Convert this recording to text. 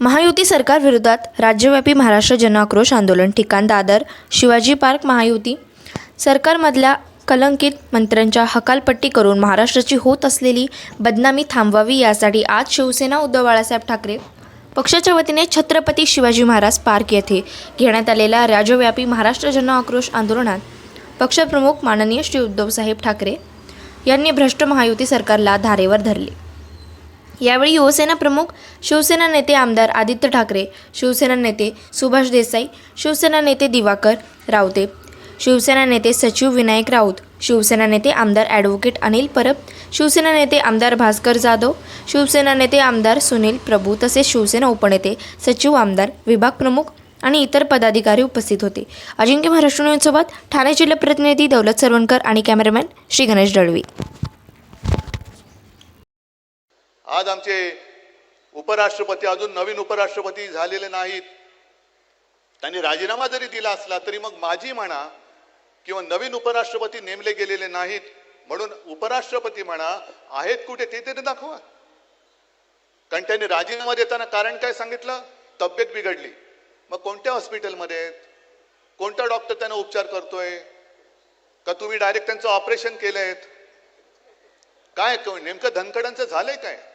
महायुती सरकारविरोधात राज्यव्यापी महाराष्ट्र जनआक्रोश आंदोलन. ठिकाण दादर शिवाजी पार्क महायुती. सरकारमधल्या कलंकित मंत्र्यांच्या हकालपट्टी करून महाराष्ट्राची होत असलेली बदनामी थांबवावी यासाठी आज शिवसेना उद्धव बाळासाहेब ठाकरे पक्षाच्या वतीने छत्रपती शिवाजी महाराज पार्क येथे घेण्यात आलेल्या राज्यव्यापी महाराष्ट्र जनआक्रोश आंदोलनात पक्षप्रमुख माननीय श्री उद्धवसाहेब ठाकरे यांनी भ्रष्ट महायुती सरकारला धारेवर धरले. यावेळी युवसेना प्रमुख शिवसेना नेते आमदार आदित्य ठाकरे शिवसेना नेते सुभाष देसाई शिवसेना नेते दिवाकर रावते शिवसेना नेते सचिव विनायक राऊत शिवसेना नेते आमदार ॲडव्होकेट अनिल परब शिवसेना नेते आमदार भास्कर जाधव शिवसेना नेते आमदार सुनील प्रभू तसेच शिवसेना उपनेते सचिव आमदार विभाग प्रमुख आणि इतर पदाधिकारी उपस्थित होते. अजिंक्य महाराष्ट्र न्यूजसोबत ठाणे जिल्हा प्रतिनिधी दौलत सरवणकर आणि कॅमेरामॅन श्री गणेश दळवी आज आमचे उपराष्ट्रपती अजून नवीन उपराष्ट्रपती झालेले नाहीत. त्यांनी राजीनामा जरी दिला असला तरी मग माझी म्हणा किंवा नवीन उपराष्ट्रपती नेमले गेलेले नाहीत म्हणून उपराष्ट्रपती म्हणा आहेत कुठे ते तरी दाखवा. कारण त्यांनी राजीनामा देताना कारण काय सांगितलं? तब्येत बिघडली. मग कोणत्या हॉस्पिटलमध्ये आहेत? कोणता डॉक्टर त्यांना उपचार करतोय? का तुम्ही डायरेक्ट त्यांचं ऑपरेशन केलंय? काय नेमकं धनकडांचं झालंय काय?